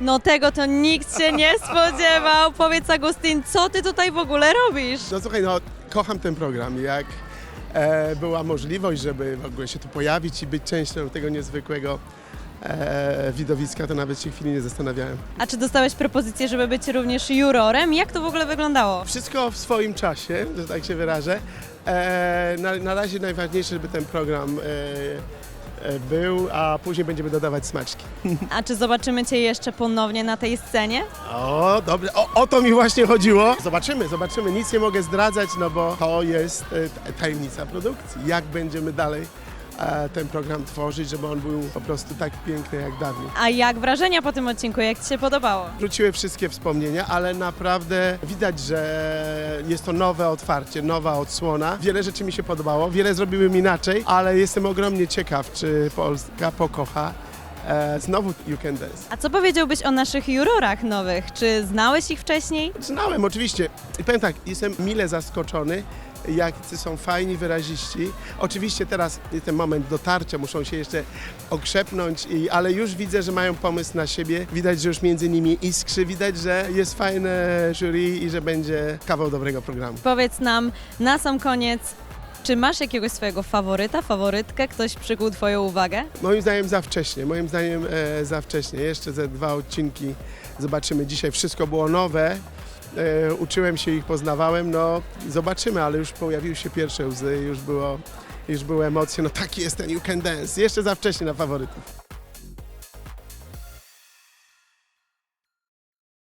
No tego to nikt się nie spodziewał. Powiedz Agustin, co ty tutaj w ogóle robisz? No słuchaj, no kocham ten program. Jak e, była możliwość, żeby w ogóle się tu pojawić i być częścią tego niezwykłego e, widowiska, to nawet się chwili nie zastanawiałem. A czy dostałeś propozycję, żeby być również jurorem? Jak to w ogóle wyglądało? Wszystko w swoim czasie, że tak się wyrażę. E, na, na razie najważniejsze, żeby ten program e, był, a później będziemy dodawać smaczki. A czy zobaczymy cię jeszcze ponownie na tej scenie? O, dobrze, o, o to mi właśnie chodziło. Zobaczymy, zobaczymy. Nic nie mogę zdradzać, no bo to jest e, ta- tajemnica produkcji. Jak będziemy dalej ten program tworzyć, żeby on był po prostu tak piękny jak dawniej. A jak wrażenia po tym odcinku? Jak ci się podobało? Wróciły wszystkie wspomnienia, ale naprawdę widać, że jest to nowe otwarcie, nowa odsłona. Wiele rzeczy mi się podobało, wiele zrobiłem inaczej, ale jestem ogromnie ciekaw, czy Polska pokocha e, znowu You Can Dance. A co powiedziałbyś o naszych jurorach nowych? Czy znałeś ich wcześniej? Znałem oczywiście. I powiem tak, jestem mile zaskoczony, jacy są fajni, wyraziści. Oczywiście teraz jest ten moment dotarcia, muszą się jeszcze okrzepnąć, i, ale już widzę, że mają pomysł na siebie. Widać, że już między nimi iskrzy, widać, że jest fajne jury i że będzie kawał dobrego programu. Powiedz nam na sam koniec, czy masz jakiegoś swojego faworyta, faworytkę? Ktoś przykuł twoją uwagę? Moim zdaniem za wcześnie, moim zdaniem e, za wcześnie. Jeszcze ze dwa odcinki zobaczymy. Dzisiaj wszystko było nowe. E, uczyłem się ich, poznawałem. No zobaczymy, ale już pojawiły się pierwsze łzy, już było, już były emocje. No taki jest ten You Can Dance. Jeszcze za wcześnie na faworytów.